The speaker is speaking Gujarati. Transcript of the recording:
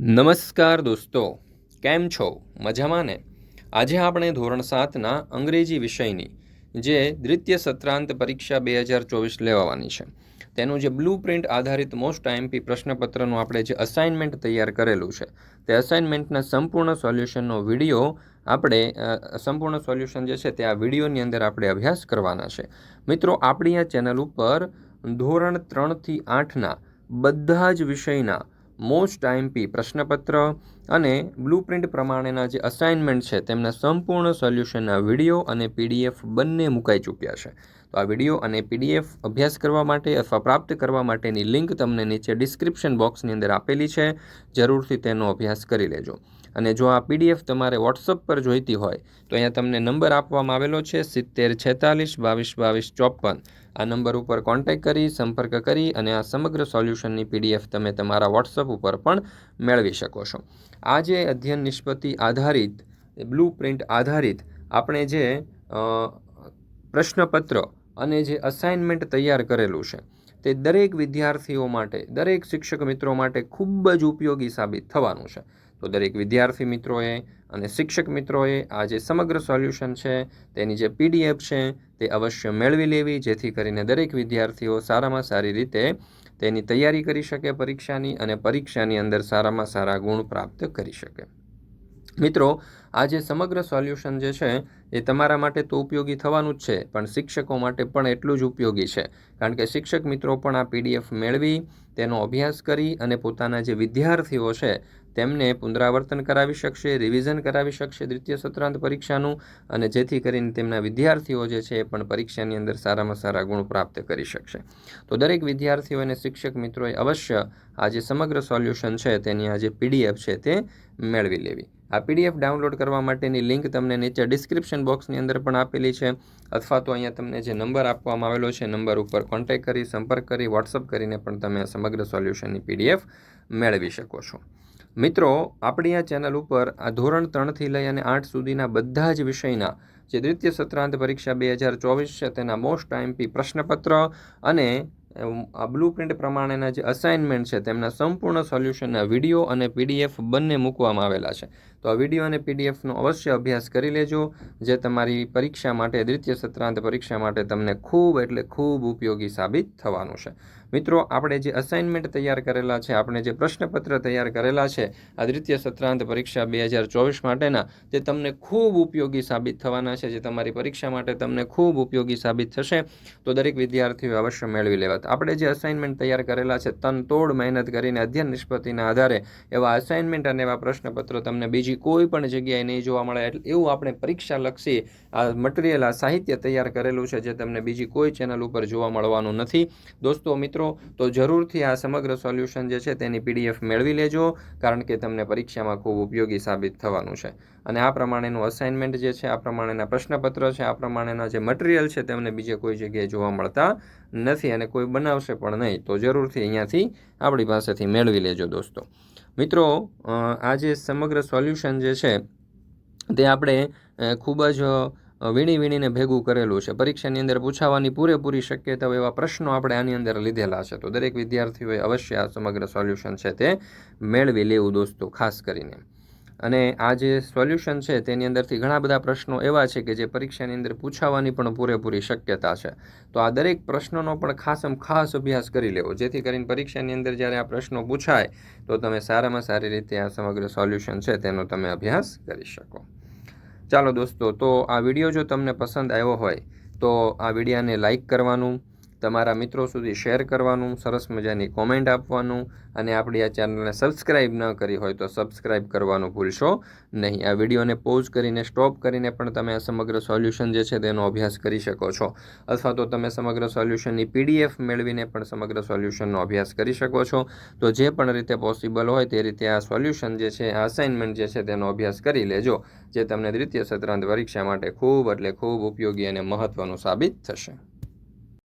નમસ્કાર દોસ્તો, કેમ છો? મજામાં ને? આજે આપણે ધોરણ સાતના અંગ્રેજી વિષયની જે દ્વિતીય સત્રાંત પરીક્ષા બે હજાર ચોવીસ લેવાની છે, તેનું જે બ્લુ પ્રિન્ટ આધારિત મોસ્ટ આઈએમપી પ્રશ્નપત્રનું આપણે જે અસાઇનમેન્ટ તૈયાર કરેલું છે, તે અસાઇનમેન્ટના સંપૂર્ણ સોલ્યુશનનો વીડિયો આપણે સંપૂર્ણ સોલ્યુશન જે છે તે આ વિડીયોની અંદર આપણે અભ્યાસ કરવાના છે. મિત્રો, આપણી આ ચેનલ ઉપર ધોરણ ત્રણથી આઠના બધા જ વિષયના મોસ્ટ આઈએમપી પ્રશ્નપત્ર અને બ્લુપ્રિન્ટ પ્રમાણેના જે અસાઇનમેન્ટ છે તેમના સંપૂર્ણ સોલ્યુશનના વીડિયો અને પીડીએફ બંને મુકાઈ ચૂક્યા છે. તો આ વીડિયો અને પીડીએફ અભ્યાસ કરવા માટે અથવા પ્રાપ્ત કરવા માટેની લિંક તમને નીચે ડિસ્ક્રિપ્શન બોક્સની અંદર આપેલી છે. જરૂરથી તેનો અભ્યાસ કરી લેજો. અને જો આ પીડીએફ તમારે વોટ્સઅપ પર જોઈતી હોય, તો અહીંયા તમને નંબર આપવામાં આવેલો છે સિત્તેર છેતાલીસ બાવીસ બાવીસ ચોપન. આ નંબર ઉપર કોન્ટેક્ટ કરી, સંપર્ક કરી અને આ સમગ્ર સોલ્યુશનની પીડીએફ તમે તમારા વોટ્સઅપ ઉપર પણ મેળવી શકો છો. આ જે અધ્યયન નિષ્પત્તિ આધારિત બ્લુ પ્રિન્ટ આધારિત આપણે જે પ્રશ્નપત્ર અને જે અસાઇનમેન્ટ તૈયાર કરેલું છે, તે દરેક વિદ્યાર્થીઓ માટે, દરેક શિક્ષક મિત્રો માટે ખૂબ જ ઉપયોગી સાબિત થવાનું છે. તો દરેક વિદ્યાર્થી મિત્રોએ અને શિક્ષક મિત્રોએ આ જે સમગ્ર સોલ્યુશન છે, તેની જે પીડીએફ છે, તે અવશ્ય મેળવી લેવી, જેથી કરીને દરેક વિદ્યાર્થીઓ સારામાં સારી રીતે તેની તૈયારી કરી શકે પરીક્ષાની અને પરીક્ષાની અંદર સારામાં સારા ગુણ પ્રાપ્ત કરી શકે. મિત્રો, આ જે સમગ્ર સોલ્યુશન જે છે, એ તમારા માટે તો ઉપયોગી થવાનું જ છે, પણ શિક્ષકો માટે પણ એટલું જ ઉપયોગી છે. કારણ કે શિક્ષક મિત્રો પણ આ પીડીએફ મેળવી, તેનો અભ્યાસ કરી અને પોતાના જે વિદ્યાર્થીઓ છે, તેમને પુનરાવર્તન કરાવી શકશે રિવિઝન કરાવી શકશે દ્વિતીય સત્રાંત પરીક્ષાનું અને જેથી કરીને તેમના વિદ્યાર્થીઓ જે છે એ પણ પરીક્ષાની અંદર સારામાં સારા ગુણ પ્રાપ્ત કરી શકશે. તો દરેક વિદ્યાર્થીઓ અને શિક્ષક મિત્રોએ અવશ્ય આ જે સમગ્ર સોલ્યુશન છે, તેની આ જે પીડીએફ છે, તે મેળવી લેવી. આ પીડીએફ ડાઉનલોડ કરવા માટેની લિંક તમને નીચે ડિસ્ક્રિપ્શન બોક્સની અંદર પણ આપેલી છે. અથવા તો અહીંયા તમને જે નંબર આપવામાં આવેલો છે, નંબર ઉપર કોન્ટેક્ટ કરી, સંપર્ક કરી, વોટ્સઅપ કરીને પણ તમે આ સમગ્ર સોલ્યુશનની પીડીએફ મેળવી શકો છો. મિત્રો, આપણી આ ચેનલ ઉપર આ ધોરણ ત્રણથી લઈ અને આઠ સુધીના બધા જ વિષયના જે દ્વિતીય સત્રાંત પરીક્ષા બે હજાર ચોવીસ છે, તેના મોસ્ટ આઈએમપી પ્રશ્નપત્ર અને આ બ્લુ પ્રિન્ટ પ્રમાણેના જે અસાઇનમેન્ટ છે, તેમના સંપૂર્ણ સોલ્યુશનના વીડિયો અને પીડીએફ બંને મૂકવામાં આવેલા છે. તો આ વીડિયો અને પીડીએફનો અવશ્ય અભ્યાસ કરી લેજો, જે તમારી પરીક્ષા માટે, દ્વિતીય સત્રાંત પરીક્ષા માટે તમને ખૂબ એટલે ખૂબ ઉપયોગી સાબિત થવાનું છે. મિત્રો, આપણે જે અસાઇનમેન્ટ તૈયાર કરેલા છે, આપણે જે પ્રશ્નપત્ર તૈયાર કરેલા છે, આ દ્વિતીય સત્રાંત પરીક્ષા બે હજાર ચોવીસ માટેના, તે તમને ખૂબ ઉપયોગી સાબિત થવાના છે, જે તમારી પરીક્ષા માટે તમને ખૂબ ઉપયોગી સાબિત થશે. તો દરેક વિદ્યાર્થીઓ અવશ્ય મેળવી લેવા આપણે જે અસાઇનમેન્ટ તૈયાર કરેલા છે, તનતોડ મહેનત કરીને, અધ્યયન નિષ્પત્તિના આધારે, એવા અસાઇનમેન્ટ અને એવા પ્રશ્નપત્રો તમને બીજી કોઈ પણ જગ્યાએ નહીં જોવા મળે. એટલે એવું આપણે પરીક્ષાલક્ષી આ મટીરિયલ આ સાહિત્ય તૈયાર કરેલું છે જે તમને બીજી કોઈ ચેનલ ઉપર જોવા મળવાનું નથી. દોસ્તો, મિત્રો, તો જરૂરથી આ સમગ્ર સોલ્યુશન જે છે તેની પીડીએફ મેળવી લેજો, કારણ કે તમને પરીક્ષામાં ખૂબ ઉપયોગી સાબિત થવાનું છે. અને આ પ્રમાણેનું અસાઇનમેન્ટ જે છે, આ પ્રમાણેના પ્રશ્નપત્ર છે, આ પ્રમાણેના જે મટીરિયલ છે તેમને બીજે કોઈ જગ્યાએ જોવા મળતા નથી અને કોઈ બનાવશે પણ નહીં. તો જરૂરથી અહીંયાથી આપણી પાસેથી મેળવી લેજો દોસ્તો. મિત્રો આ જે સમગ્ર સોલ્યુશન જે છે, તે આપણે ખૂબ જ વીણી વીણીને ભેગું કરેલું છે. પરીક્ષાની અંદર પૂછાવાની પૂરેપૂરી શક્યતા એવા પ્રશ્નો આપણે આની અંદર લીધેલા છે. તો દરેક વિદ્યાર્થીઓએ અવશ્ય આ સમગ્ર સોલ્યુશન છે તે મેળવી લેવું, દોસ્તો, ખાસ કરીને. અને આ જે સોલ્યુશન છે, તેની અંદરથી ઘણા બધા પ્રશ્નો એવા છે કે જે પરીક્ષાની અંદર પૂછાવાની પણ પૂરેપૂરી શક્યતા છે. તો આ દરેક પ્રશ્નોનો પણ ખાસમ ખાસ અભ્યાસ કરી લેવો. જેથી કરીને પરીક્ષાની અંદર જ્યારે આ પ્રશ્નો પૂછાય, તો તમે સારામાં સારી રીતે આ સમગ્ર સોલ્યુશન છે, તેનો તમે અભ્યાસ કરી શકો. ચાલો દોસ્તો, તો આ વીડિયો જો તમને પસંદ આવ્યો હોય, તો આ વિડીયાને લાઈક કરવાનું તમારા મિત્રો સુધી શેર કરવાનું, સરસ મજાની કોમેન્ટ આપવાનું અને આપણી આ ચેનલને સબસ્ક્રાઈબ ન કરી હોય તો સબસ્ક્રાઈબ કરવાનું ભૂલશો નહીં. આ વિડીયોને પોઝ કરીને સ્ટોપ કરીને પણ તમે આ સમગ્ર સોલ્યુશન જે છે તેનો અભ્યાસ કરી શકો છો. અથવા તો તમે સમગ્ર સોલ્યુશનની પીડીએફ મેળવીને પણ સમગ્ર સોલ્યુશનનો અભ્યાસ કરી શકો છો. તો જે પણ રીતે પોસિબલ હોય તે રીતે આ સોલ્યુશન જે છે, આ અસાઇનમેન્ટ જે છે તેનો અભ્યાસ કરી લેજો, જે તમને દ્વિતીય, સત્રાંત પરીક્ષા માટે ખૂબ એટલે ખૂબ ઉપયોગી અને મહત્ત્વનું સાબિત થશે.